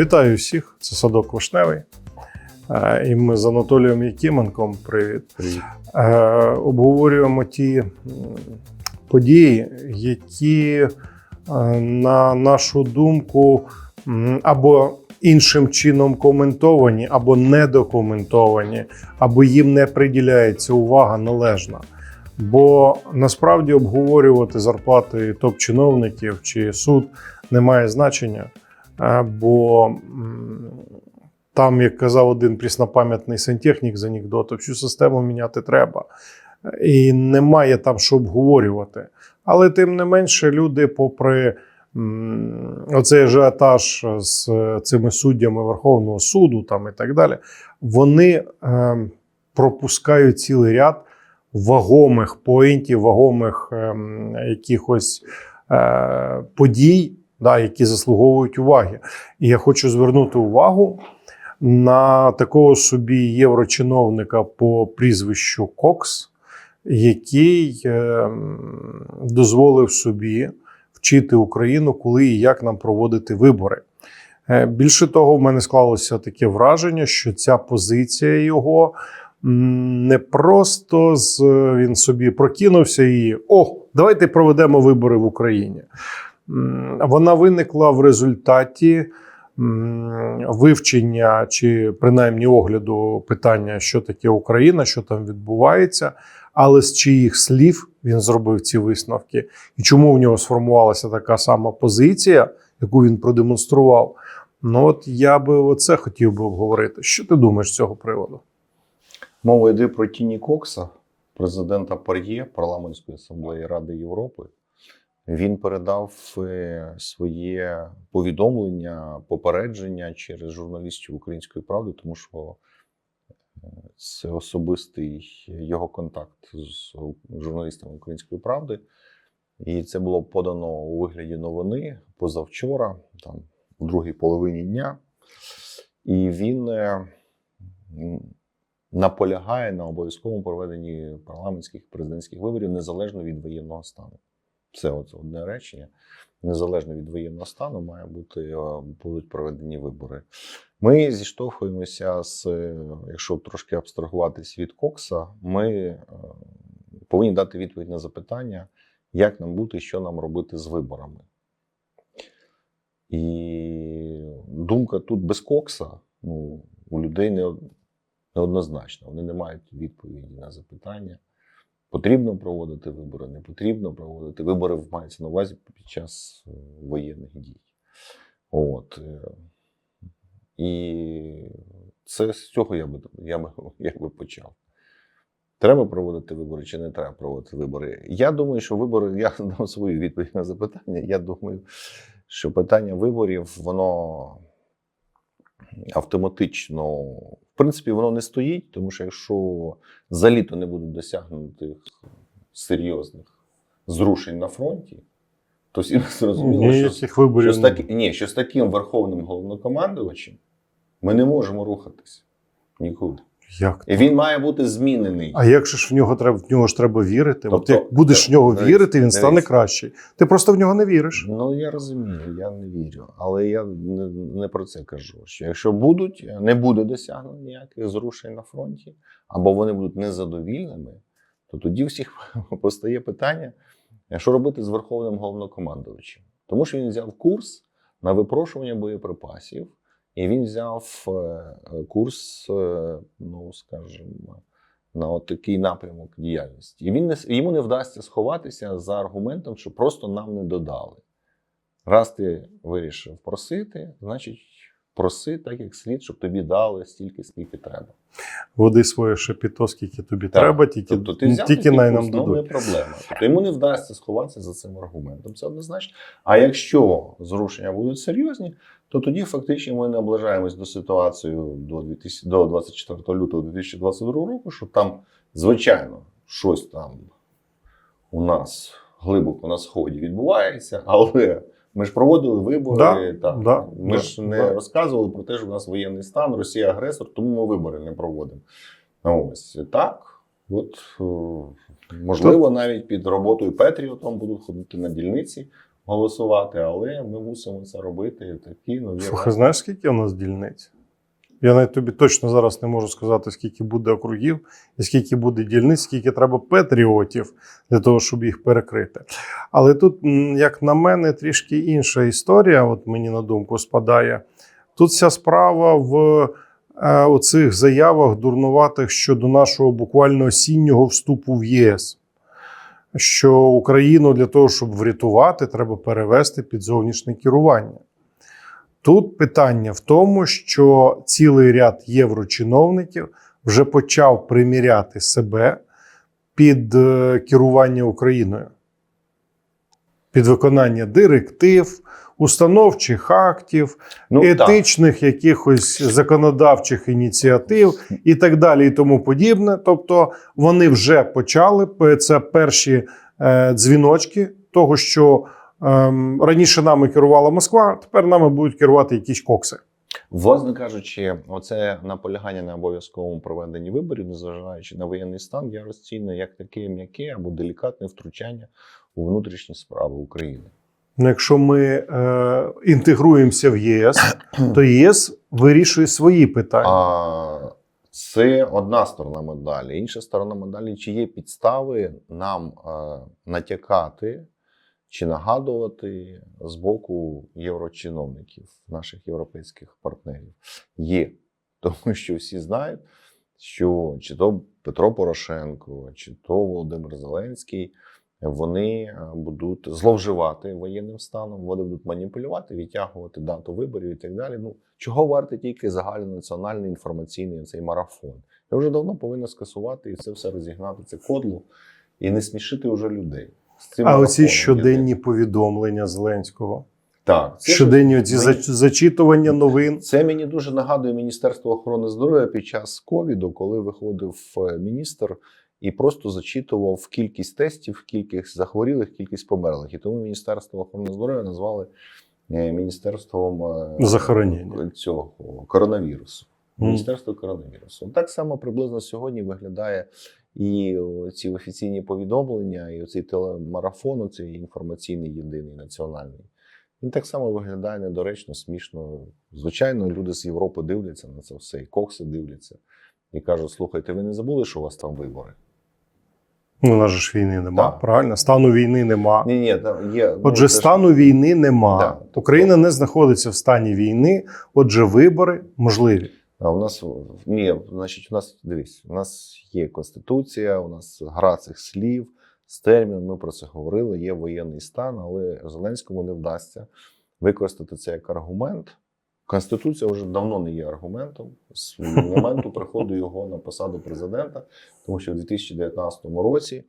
Вітаю всіх! Це садок Вишневий. Е, І ми з Анатолієм Якименком. Привіт. Привіт. Е, Обговорюємо ті події, які, е, на нашу думку, або іншим чином коментовані, або недокоментовані, або їм не приділяється увага належна. Бо насправді обговорювати зарплати топ-чиновників чи суд не має значення. Бо там, як казав один пріснопам'ятний сантехнік з анекдоту, всю систему міняти треба. І немає там що обговорювати. Але тим не менше, люди, попри оцей ажіотаж з цими суддями Верховного суду там і так далі, вони е, пропускають цілий ряд вагомих поінтів, вагомих ем, якихось е, подій, да, які заслуговують уваги. І я хочу звернути увагу на такого собі єврочиновника по прізвищу Кокс, який ем, дозволив собі вчити Україну, коли і як нам проводити вибори. Е, Більше того, в мене склалося таке враження, що ця позиція його не просто з він собі прокинувся і о, давайте проведемо вибори в Україні. Вона виникла в результаті вивчення чи принаймні огляду питання, що таке Україна, що там відбувається, але з чиїх слів він зробив ці висновки, і чому в нього сформувалася така сама позиція, яку він продемонстрував. Ну от я би оце хотів би обговорити. Що ти думаєш з цього приводу? Мова йде про Тіні Кокса, президента ПАРЄ парламентської асамблеї Ради Європи. Він передав е, своє повідомлення, попередження через журналістів Української правди, тому що е, це особистий його контакт з журналістами Української правди. І це було подано у вигляді новини позавчора, там у другій половині дня. І він е, наполягає на обов'язковому проведенні парламентських президентських виборів незалежно від воєнного стану. Це оце одне речення. Незалежно від воєнного стану, має бути е, будуть проведені вибори. Ми зіштовхуємося з, е, якщо трошки абстрагуватись від Кокса, ми е, повинні дати відповідь на запитання, як нам бути, що нам робити з виборами. І думка тут без Кокса ну, у людей не, неоднозначна. Вони не мають відповіді на запитання. Потрібно проводити вибори, не потрібно проводити. Вибори мається на увазі під час е, воєнних дій. От. е, І це з цього я би, я би, я би почав. Треба проводити вибори чи не треба проводити вибори? Я думаю, що вибори, я дам свою відповідь на запитання. Я думаю, що питання виборів, воно автоматично, в принципі, воно не стоїть, тому що якщо за літо не будуть досягнутих серйозних зрушень на фронті, то всі зрозуміло, що, що, з таки, ні, що з таким верховним головнокомандувачем ми не можемо рухатись нікуди. Як? І він має бути змінений. А як же ж в нього треба в нього ж треба вірити? От Тобто, як будеш в нього дивись, вірити, він стане дивись. кращий. Ти просто в нього не віриш. Ну я розумію, я не вірю. Але я не, не про це кажу. Що якщо будуть, не буде досягнено ніяких зрушень на фронті, або вони будуть незадовільними, то тоді всіх постає питання, що робити з верховним головнокомандувачем. Тому що він взяв курс на випрошування боєприпасів, і він взяв е, курс, е, ну скажімо, на от такий напрямок діяльності. І він не, йому не вдасться сховатися за аргументом, що просто нам не додали. Раз ти вирішив просити, значить проси так, як слід, щоб тобі дали стільки, скільки треба. Води своє шепіто, скільки тобі Так. треба, тільки, Тобто ти взяв тільки най нам не дадуть. проблема. Тобто йому не вдасться сховатися за цим аргументом. Це однозначно. А якщо зрушення будуть серйозні, то тоді фактично ми наближаємось до ситуації до 2000, до 24 лютого 2022 року, що там, звичайно, щось там у нас глибоко на сході відбувається, але ми ж проводили вибори. Да, так. да, ми да, ж не да. розказували про те, що у нас воєнний стан, Росія агресор, тому ми вибори не проводимо. Ну, Ось так. От, е, можливо, навіть під роботою Петріотом будуть ходити на дільниці, голосувати, але ми мусимо це робити. Такі нові Слухай, знаєш, скільки у нас дільниць? Я навіть тобі точно зараз не можу сказати, скільки буде округів, і скільки буде дільниць, скільки треба патріотів для того, щоб їх перекрити. Але тут, як на мене, трішки інша історія, от мені на думку спадає. Тут вся справа в е, оцих заявах дурнуватих щодо нашого буквально осіннього вступу в ЄС. Що Україну для того, щоб врятувати, треба перевести під зовнішнє керування. Тут питання в тому, що цілий ряд єврочиновників вже почав приміряти себе під е, керування Україною, під виконання директив, установчих актів, Ну, так. етичних якихось законодавчих ініціатив і так далі, і тому подібне. Тобто вони вже почали це перші е, дзвіночки того, що ем, раніше нами керувала Москва, тепер нами будуть керувати якісь кокси. Власне кажучи, оце наполягання на обов'язковому проведенні виборів, незважаючи на воєнний стан, я розцінюю як таке м'яке або делікатне втручання у внутрішні справи України. Ну, якщо ми е, інтегруємося в ЄС, то ЄС вирішує свої питання. А це одна сторона медалі. Інша сторона медалі, чи є підстави нам е, натякати чи нагадувати з боку єврочиновників, наших європейських партнерів. Є. Тому що всі знають, що чи то Петро Порошенко, чи то Володимир Зеленський. Вони е, будуть зловживати воєнним станом, вони будуть маніпулювати, відтягувати дату виборів і так далі. Ну чого варте тільки загальнонаціональний інформаційний цей марафон? Я вже давно повинен скасувати і це все розігнати. Це кодло і не смішити вже людей. З цим а оці щоденні єдиним. повідомлення Зеленського, так це щоденні оці зачитування новин. Це мені дуже нагадує Міністерство охорони здоров'я під час ковіду, коли виходив е, міністр і просто зачитував кількість тестів, кількість захворілих, кількість померлих. І тому Міністерство охорони здоров'я назвали е, міністерством е, Захоронення. цього коронавірусу. Міністерство коронавірусу. Так само приблизно сьогодні виглядає і ці офіційні повідомлення, і оцей телемарафон, цей інформаційний єдиний національний. Він так само виглядає недоречно, смішно. Звичайно, люди з Європи дивляться на це все, і кокси дивляться і кажуть: слухайте, ви не забули, що у вас там вибори? Ну, у нас же ж війни нема, Так. правильно? Стану війни нема. Ні, ні, там є. ну, Отже, ж- стану війни нема. Да. Україна не знаходиться в стані війни. Отже, вибори можливі. А у нас ні, значить, у нас дивись, у нас є конституція, у нас гра цих слів з терміном. Ми про це говорили. Є воєнний стан, але Зеленському не вдасться використати це як аргумент. Конституція вже давно не є аргументом з моменту приходу його на посаду президента, тому що в 2019 році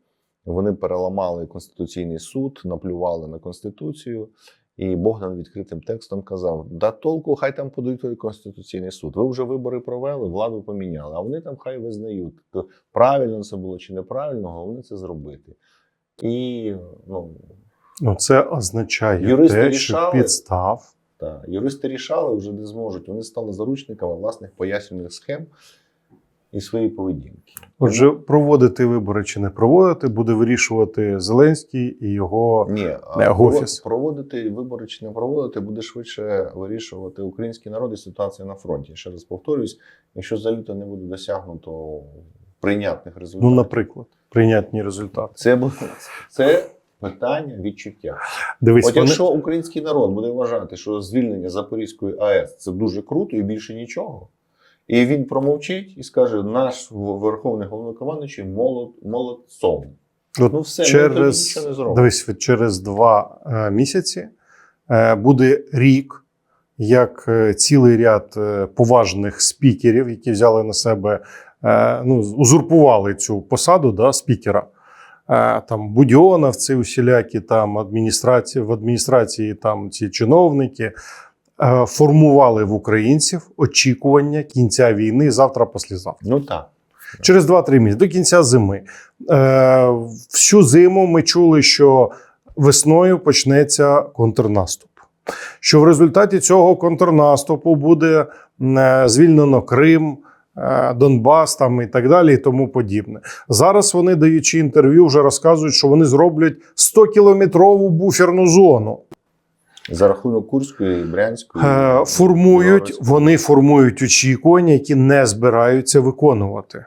вони переламали конституційний суд, наплювали на конституцію. І Богдан відкритим текстом казав: да толку, хай там подають конституційний суд. Ви вже вибори провели, владу поміняли, а вони там хай визнають, правильно це було чи неправильно, головне це зробити. І ну, Ну, це означає те, що підстав. Та, юристи рішали вже не зможуть. Вони стали заручниками власних пояснювальних схем і своєї поведінки. Отже, проводити вибори чи не проводити, буде вирішувати Зеленський і його. Ні, Не, офіс. проводити вибори чи не проводити буде швидше вирішувати український народ і ситуація на фронті. Ще раз повторюсь, якщо за літо не буде досягнуто прийнятних результатів, Ну, наприклад, прийнятні результати. це це питання відчуття. Дивись, От вони... український народ буде вважати, що звільнення Запорізької АЕС це дуже круто і більше нічого. І він промовчить і скаже: наш верховний головнокомандуючий молод, молодцом. От Ну все, через, нічого не дивись, через два е, місяці е, буде рік, як е, цілий ряд е, поважних спікерів, які взяли на себе, е, ну, узурпували цю посаду да, спікера. Там будьоновці усілякі, там адміністрації, в адміністрації там ці чиновники формували в українців очікування кінця війни завтра-післязавтра. Ну так. Через 2-3 місяці до кінця зими. Е, всю зиму ми чули, що весною почнеться контрнаступ. Що в результаті цього контрнаступу буде е, звільнено Крим, Донбас там і так далі, і тому подібне. Зараз вони, даючи інтерв'ю, вже розказують, що вони зроблять 100-кілометрову буферну зону. За рахунок Курської, Брянської. Е, формують, вони формують очікування, які не збираються виконувати.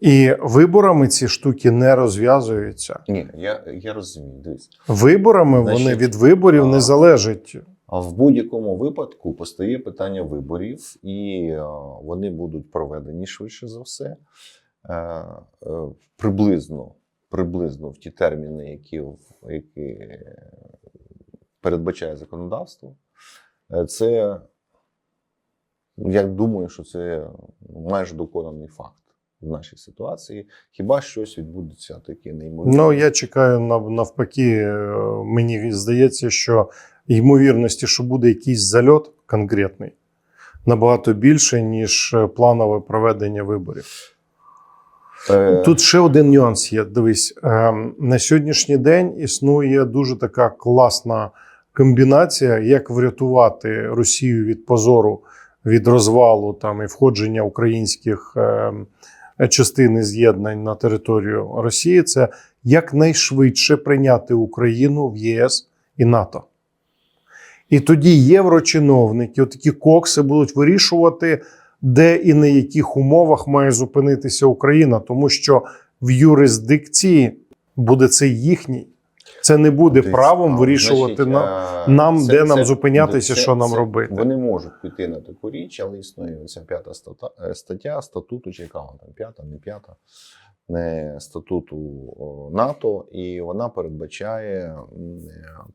І виборами ці штуки не розв'язуються. Ні, я, я розумію. Дивись. Виборами вони від виборів а, не залежать. В будь-якому випадку постає питання виборів, і е, вони будуть проведені швидше за все. Е, е, приблизно, приблизно в ті терміни, які, які передбачає законодавство. Це я думаю, що це майже доконаний факт в нашій ситуації. Хіба щось відбудеться таке неймовірне? Ну, я чекаю навпаки. е, Мені здається, що ймовірності, що буде якийсь зальот конкретний, набагато більше, ніж е, планове проведення виборів. Е, Тут ще один нюанс є. Дивись, ем, на сьогоднішній день існує дуже така класна комбінація, як врятувати Росію від позору, від розвалу там і входження українських частин і з'єднань на територію Росії. Це якнайшвидше прийняти Україну в ЄС і НАТО. І тоді єврочиновники, такі кокси будуть вирішувати, де і на яких умовах має зупинитися Україна, тому що в юрисдикції буде це їхній. Це не буде правом вирішувати е, нам, це- де нам зупинятися, це- що нам робити. Вони можуть піти на таку річ, але існує ця п'ята е, стаття статуту, чи яка вона там п'ята, не п'ята, не статуту НАТО, і вона передбачає е,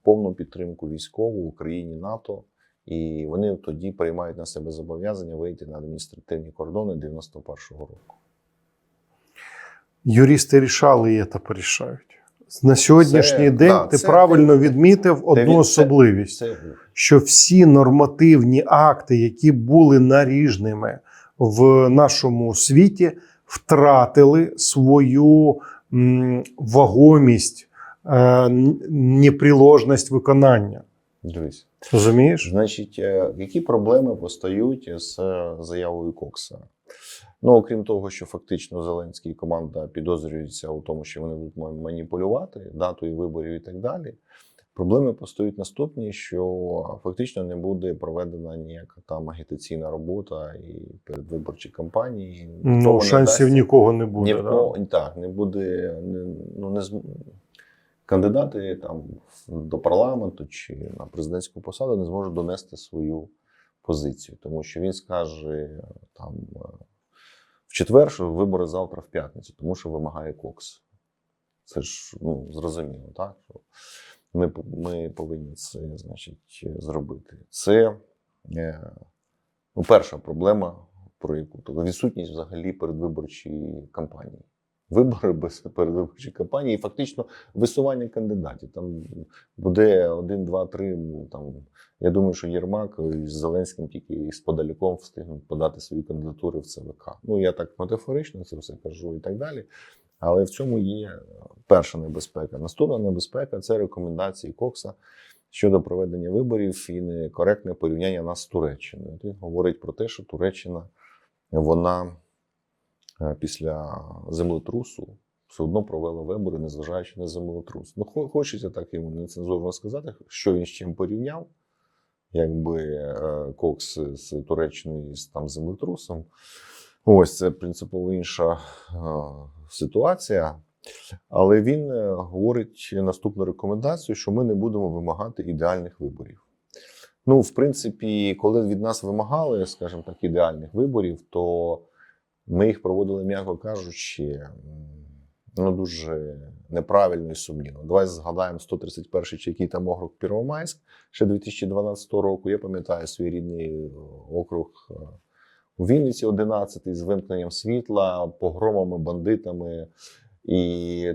повну підтримку військову Україні НАТО. І вони тоді приймають на себе зобов'язання вийти на адміністративні кордони 91-го року. Юристи рішали і це порішають. На сьогоднішній Це- день да, ти це- правильно відмітив одну це- особливість. Це що всі нормативні акти, які були наріжними в нашому світі, втратили свою м, вагомість, е, неприложність виконання. дивись. Розумієш? Значить, е, які проблеми постають з е, заявою Кокса? Ну, окрім того, що фактично Зеленський і команда підозрюються у тому, що вони будуть маніпулювати датою виборів і так далі. Проблеми постають наступні, що фактично не буде проведена ніяка там агітаційна робота і передвиборчі кампанії. Ну, шансів вдасться- нікого не буде. ні да. кого так, не буде не, ну, не кандидати там до парламенту чи на президентську посаду не зможуть донести свою позицію, тому що він скаже там в четвер, що вибори завтра в п'ятницю, тому що вимагає Кокс. Це ж ну, зрозуміло, так? Ми, ми повинні це значить, зробити. Це е, ну, перша проблема, про яку тобто відсутність взагалі передвиборчої кампанії. Вибори без передвиборчої кампанії і фактично висування кандидатів. Там буде один, два, три. ну, Там я думаю, що Єрмак з Зеленським тільки і з подаліком встигнуть подати свої кандидатури в ЦВК. Ну я так метафорично це все кажу і так далі. Але в цьому є перша небезпека. Наступна небезпека це рекомендації Кокса щодо проведення виборів і некоректне порівняння нас з Туреччиною. Він говорить про те, що Туреччина вона після землетрусу все одно провела вибори, незважаючи на землетрус. Ну, хочеться так йому нецензурно сказати, що він з чим порівняв, якби е, Кокс з Туреччиною з там землетрусом. Ось це принципово інша е, ситуація. Але він е, говорить наступну рекомендацію, що ми не будемо вимагати ідеальних виборів. Ну, в принципі, коли від нас вимагали, скажімо так, ідеальних виборів, то ми їх проводили, м'яко кажучи, ну, дуже неправильно і сумнівно. Давай згадаємо 131-й чи який там округ Первомайськ ще 2012 року. Я пам'ятаю свій рідний е, округ е, у Вінниці 11 з вимкненням світла, погромами, бандитами і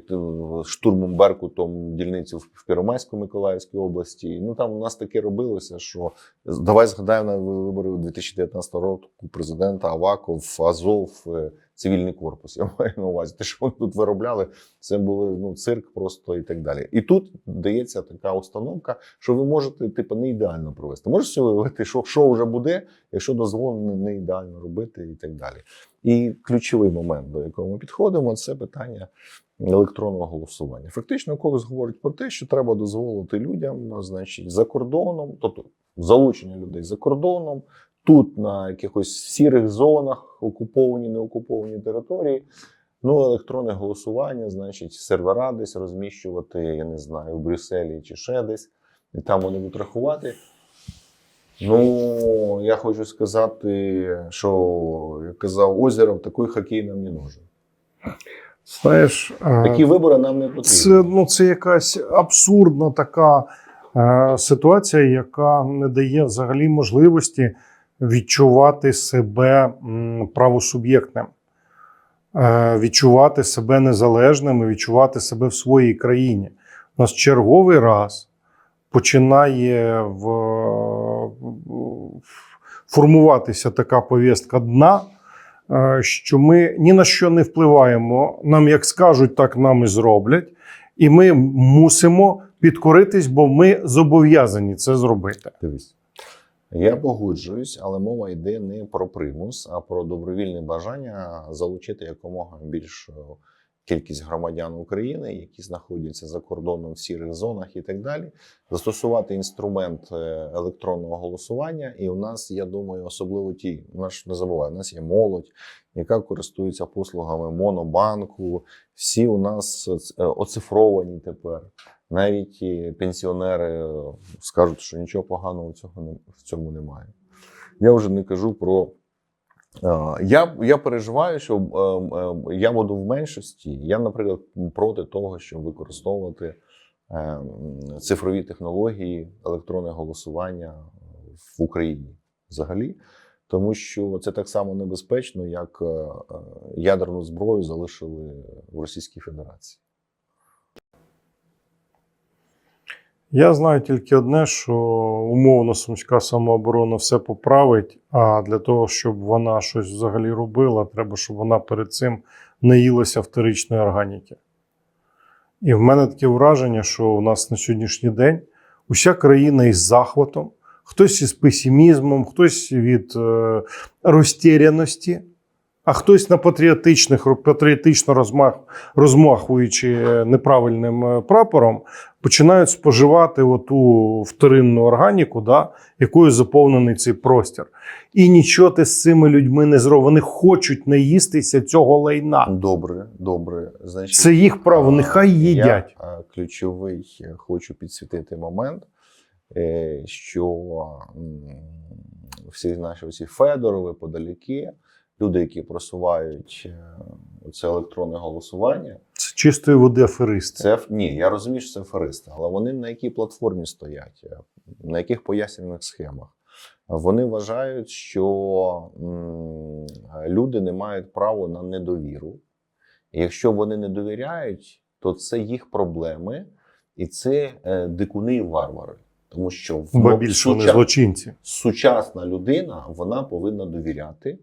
штурмом Беркутом дільницю в Піромайську Миколаївській області. Ну там у нас таке робилося, що давай згадаємо на вибори 2019 року президента Аваков, Азов, е, цивільний корпус. Я маю на увазі. Те, що вони тут виробляли, це були ну цирк просто і так далі. І тут дається така установка, що ви можете типу, не ідеально провести. Можете уявити, що, що вже буде, якщо дозволено не ідеально робити, і так далі. І ключовий момент, до якого ми підходимо, це питання електронного голосування. Фактично, Кокс говорить про те, що треба дозволити людям, значить, за кордоном, тобто залучення людей за кордоном, тут на якихось сірих зонах, окуповані, неокуповані території. Ну, електронне голосування, значить, сервера десь розміщувати, я не знаю, в Брюсселі чи ще десь, і там вони будуть рахувати. Ну, я хочу сказати, що як казав Озеров, такий хокей нам не нужен. Знаєш, Такі вибори нам не потрібні. Це, ну, це якась абсурдна така е, ситуація, яка не дає взагалі можливості відчувати себе правосуб'єктним, е, відчувати себе незалежним і відчувати себе в своїй країні. У нас черговий раз починає в, формуватися така повістка дна. е, Що ми ні на що не впливаємо. Нам як скажуть, так нам і зроблять. І ми мусимо підкоритись, бо ми зобов'язані це зробити. Дивись. Я погоджуюсь, але мова йде не про примус, а про добровільне бажання залучити якомога більшу кількість громадян України, які знаходяться за кордоном в сірих зонах і так далі, застосувати інструмент е, електронного голосування. І у нас, я думаю, особливо ті, у нас не забувай, у нас є молодь, яка користується послугами монобанку. Всі у нас е, оцифровані тепер. Навіть пенсіонери е, скажуть, що нічого поганого в цьому немає. Я вже не кажу про. Я, я переживаю, що е, е, я буду в меншості. Я, наприклад, проти того, щоб використовувати е, цифрові технології, електронне голосування в Україні взагалі. Тому що це так само небезпечно, як е, е, ядерну зброю залишили в Російській Федерації. Я знаю тільки одне, що умовно сумська самооборона все поправить. А для того, щоб вона щось взагалі робила, треба, щоб вона перед цим не їлася вторичної органіки. І в мене таке враження, що у нас на сьогоднішній день уся країна із захватом, хтось із песимізмом, хтось від е, розтіряності, а хтось на патріотичних, патріотично розмах, розмахуючи неправильним е, прапором, починають споживати оту вторинну органіку, да, якою заповнений цей простір. І нічого ти з цими людьми не зробиш. Вони хочуть наїстися цього лайна. Добре, добре. Значить, Це їх право, нехай їдять. Я е, ключовий е, хочу підсвітити момент, е, що всі наші всі Федорови, подаляки, люди, які просувають е, це електронне голосування, Це чистої води аферисти. це ні, я розумію, що це аферисти, але вони на якій платформі стоять, е, на яких пояснювальних схемах. Вони вважають, що м, люди не мають права на недовіру. І якщо вони не довіряють, то це їх проблеми, і це е, дикуни і варвари. Тому що в більше вони злочинці. сучасна людина вона повинна довіряти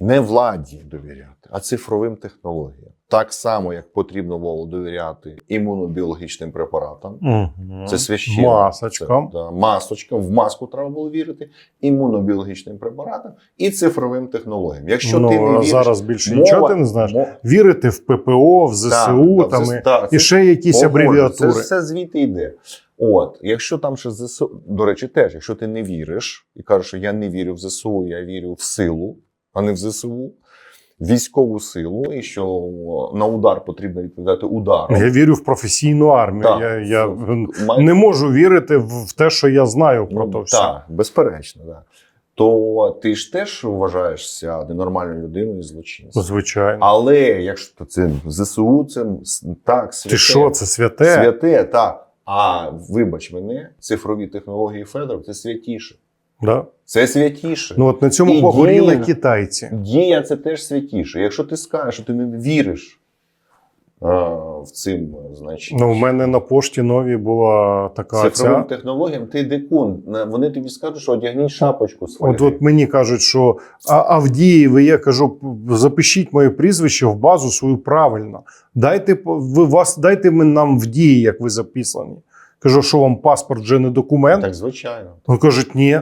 не владі довіряти, а цифровим технологіям. Так само, як потрібно було довіряти імунобіологічним препаратам. Мгм. Це священно. Масочкам. Це, да, масочкам, в маску треба було вірити, імунобіологічним препаратам і цифровим технологіям. Якщо ну, ти не віриш, зараз більше мова- нічого ти не знаєш. мо- Вірити в ППО, в ЗСУ Так, там, це- і, так, і ще якісь Погоджуюсь. абревіатури. Це все звідти йде. От, якщо там ще ЗСУ, до речі, теж, якщо ти не віриш і кажеш, що я не вірю в ЗСУ, я вірю в силу, а не в ЗСУ, військову силу, і що на удар потрібно відповідати ударом. Я вірю в професійну армію. Так. Я, я Має- не можу вірити в в те, що я знаю про Ну, то все. Так, безперечно, так. То ти ж теж вважаєшся ненормальною людиною і злочинцем. Звичайно. Але якщо це ЗСУ, це так, святе. Ти що, це святе? Святе, так. А вибач мене, цифрові технології Федоров це святіше. Да? Це святіше. Ну от на цьому І погоріли діє- китайці. Дія це теж святіше. Якщо ти скажеш, що ти не віриш в цим, значить. Ну, у мене на пошті новій була така Цифровим ця. технологіям ти дикун. Вони тобі скажуть, що одягніть шапочку з От, от мені кажуть, що а, Авдіїв, я кажу, запишіть моє прізвище в базу свою правильно. Дайте ви вас, дайте нам в дії, як ви записані. Кажу, що вам паспорт вже не документ. Так, звичайно. Вони кажуть, ні.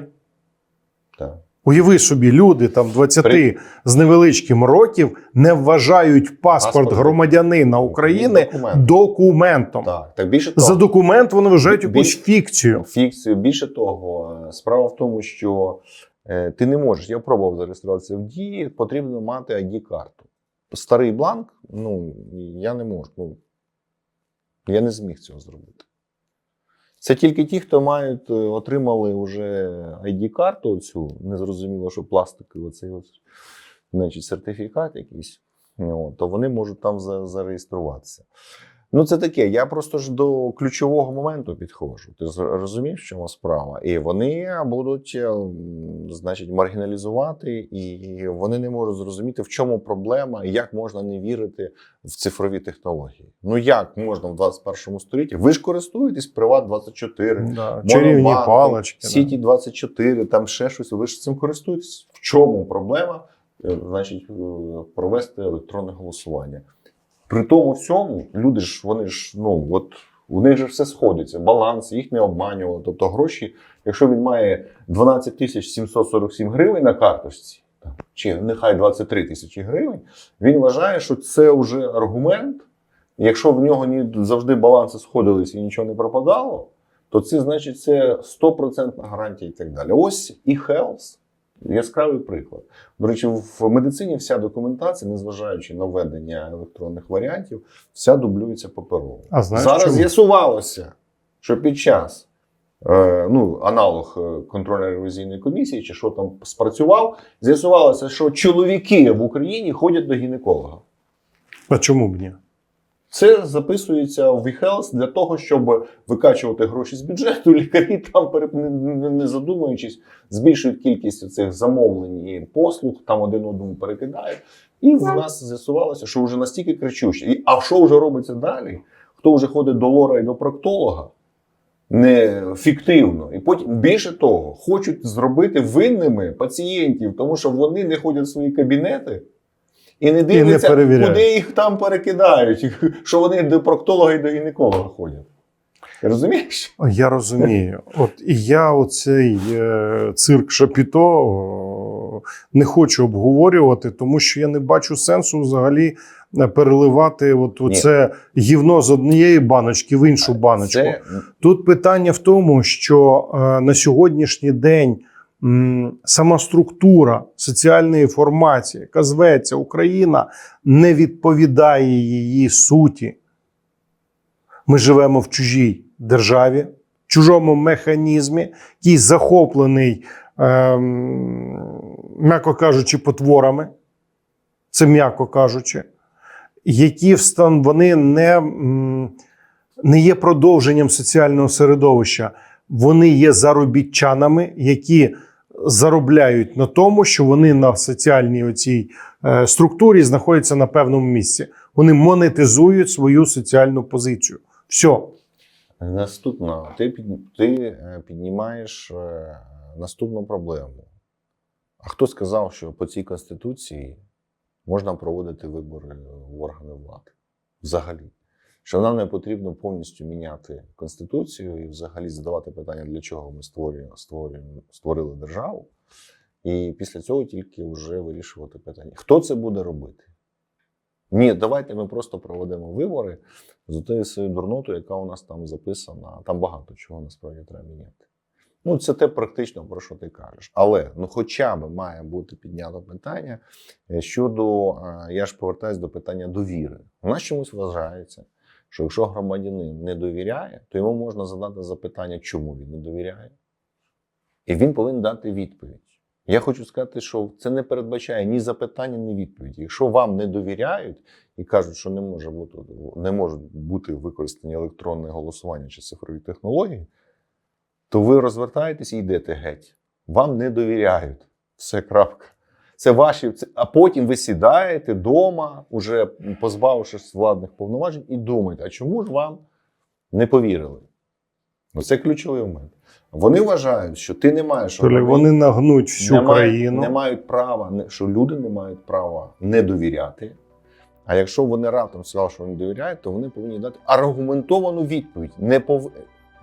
Уяви собі, люди там 20 При- з невеличким років не вважають паспорт, Паспорт громадянина України Документ. документом. Так, так більше того, За документ вони вважають Бі- якусь фікцію. фікцію. Більше того, справа в тому, що е, ти не можеш. Я пробував зареєструватися в дії, потрібно мати ID-карту. Старий бланк, ну я не можу. Ну, я не зміг цього зробити. Це тільки ті, хто мають, е, отримали вже ID-карту, цю незрозуміло, що пластиковий оцей ось, значить, сертифікат якийсь, то вони можуть там за- зареєструватися. Ну, це таке. Я просто ж до ключового моменту підходжу. Ти розумієш, в чому справа? І вони будуть, е, значить, маргіналізувати, і вони не можуть зрозуміти, в чому проблема, і як можна не вірити в цифрові технології. Ну як можна в 21 столітті? Ви ж користуєтесь Приват 24 Да. Чарівні да. Сіті 24, там ще щось. Ви ж цим користуєтесь. В чому проблема? Е, Значить, е, провести електронне голосування. При тому всьому, люди ж вони ж ну от у них же все сходиться, баланс, їх не обманювали. Тобто гроші, якщо він має 12 тисяч 747 гривень на карточці, чи нехай 23 тисячі гривень, він вважає, що це вже аргумент. Якщо в нього ні завжди баланси сходились і нічого не пропадало, то це значить це 100% гарантія і так далі. Ось і Health яскравий приклад. До речі, в медицині вся документація, незважаючи на введення електронних варіантів, вся дублюється паперово. А знаєш Зараз чому? з'ясувалося, що під час е, ну, аналог е, контрольно-ревізійної комісії, чи що там спрацював, з'ясувалося, що чоловіки в Україні ходять до гінеколога. А чому б ні? Це записується в eHealth для того, щоб викачувати гроші з бюджету. Лікарі там не задумуючись, збільшують кількість цих замовлень і послуг, там один одному перекидають. І в нас з'ясувалося, що вже настільки кричуще. А що вже робиться далі? Хто вже ходить до лора і до проктолога? Не фіктивно. І потім більше того, хочуть зробити винними пацієнтів, тому що вони не ходять в свої кабінети і не дивляться, перевіряють. куди їх там перекидають, що вони до проктолога і до гінеколога ходять. Розумієш? Я розумію. От і я оцей е, цирк Шапіто не хочу обговорювати, тому що я не бачу сенсу взагалі е, переливати от оце гівно з однієї баночки в іншу баночку. Це Тут питання в тому, що е, на сьогоднішній день сама структура соціальної формації, яка зветься Україна, не відповідає її суті. Ми живемо в чужій державі, в чужому механізмі, який захоплений, ем, м'яко кажучи, потворами. Це м'яко кажучи, які вони не, не є продовженням соціального середовища. Вони є заробітчанами, які заробляють на тому, що вони на соціальній оцій е, структурі знаходяться на певному місці. Вони монетизують свою соціальну позицію. Все. наступно. Ти, під, ти е, піднімаєш е, наступну проблему. А хто сказав, що по цій конституції можна проводити вибори в органи влади? Взагалі. Що нам не потрібно повністю міняти конституцію і взагалі задавати питання, для чого ми створюємо, створюємо, створили державу, і після цього тільки вже вирішувати питання. Хто це буде робити? Ні, давайте ми просто проведемо вибори з тією своєю дурнотою, яка у нас там записана. Там багато чого насправді треба міняти. Ну, це те практично про що ти кажеш. Але ну, хоча б має бути піднято питання е, щодо, е, я ж повертаюся до питання довіри. Нас чомусь вважається, що якщо громадянин не довіряє, то йому можна задати запитання, чому він не довіряє. І він повинен дати відповідь. Я хочу сказати, що це не передбачає ні запитання, ні відповіді. Якщо вам не довіряють і кажуть, що не може бути не можуть бути використані електронне голосування чи цифрові технології, то ви розвертаєтесь і йдете геть. Вам не довіряють. Все крапка. Це ваші, це, а потім ви сідаєте вдома, уже позбавившись владних повноважень, і думаєте, а чому ж вам не повірили? Ну, це ключовий момент. Вони вважають, що ти не маєш Тобто вони нагнуть всю не мають- не мають права, що люди не мають права не довіряти. А якщо вони раптом сказали, що вони довіряють, то вони повинні дати аргументовану відповідь. Не, пов...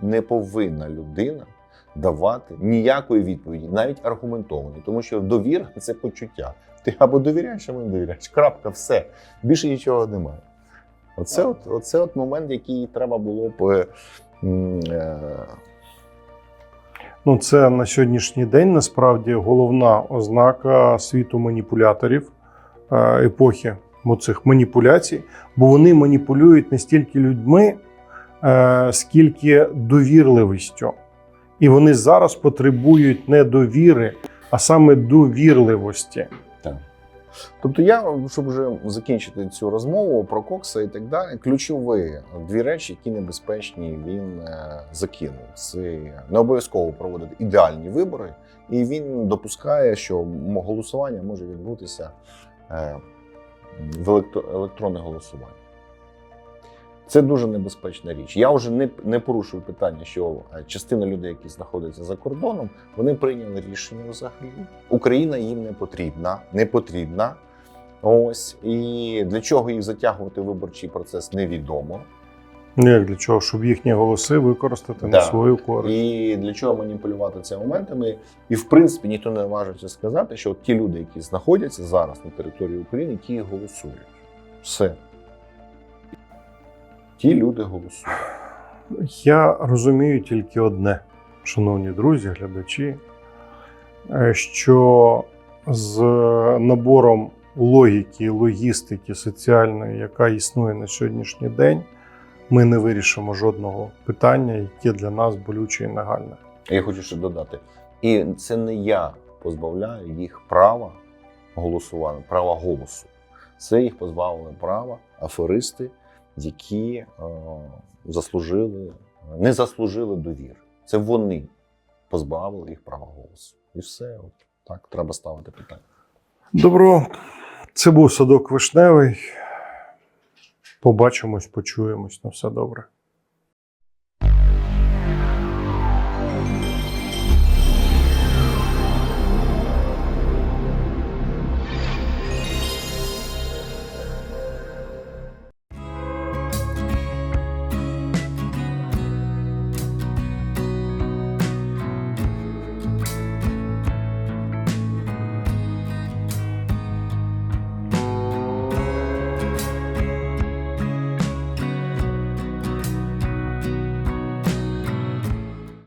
не повинна людина давати ніякої відповіді, навіть аргументованої, тому що довіра це почуття. Ти або довіряєш, або не довіряєш. Крапка, все. Більше нічого немає. Оце, от, оце от момент, який треба було б. е, Ну, це на сьогоднішній день насправді головна ознака світу маніпуляторів е, епохи цих маніпуляцій, бо вони маніпулюють не стільки людьми, е, скільки довірливістю. І вони зараз потребують не довіри, а саме довірливості. Так. Тобто, я, щоб вже закінчити цю розмову про Кокса і так далі, ключові дві речі, які небезпечні, він е, закинув. Це не обов'язково проводити ідеальні вибори, і він допускає, що голосування може відбутися е, в електронне голосування. Це дуже небезпечна річ. Я вже не, не порушую питання, що е, частина людей, які знаходяться за кордоном, вони прийняли рішення взагалі. Україна їм не потрібна, не потрібна. Ось і для чого їх затягувати в виборчий процес, невідомо. Ну, як для чого? Щоб їхні голоси використати на свою користь. І для чого маніпулювати цими моментами? І в принципі ніхто не наважиться сказати, що от ті люди, які знаходяться зараз на території України, ті голосують. Все. Ті люди голосують. Я розумію тільки одне, шановні друзі, глядачі, е, що з набором логіки, логістики соціальної, яка існує на сьогоднішній день, ми не вирішимо жодного питання, яке для нас болюче і нагальне. Я хочу ще додати. І це не я позбавляю їх права голосувати, права голосу. Це їх позбавили права аферисти, які е, заслужили, не заслужили довіри. Це вони позбавили їх права голосу. І все, от так треба ставити питання. Добро, це був садок вишневий. Побачимось, почуємось. На все добре.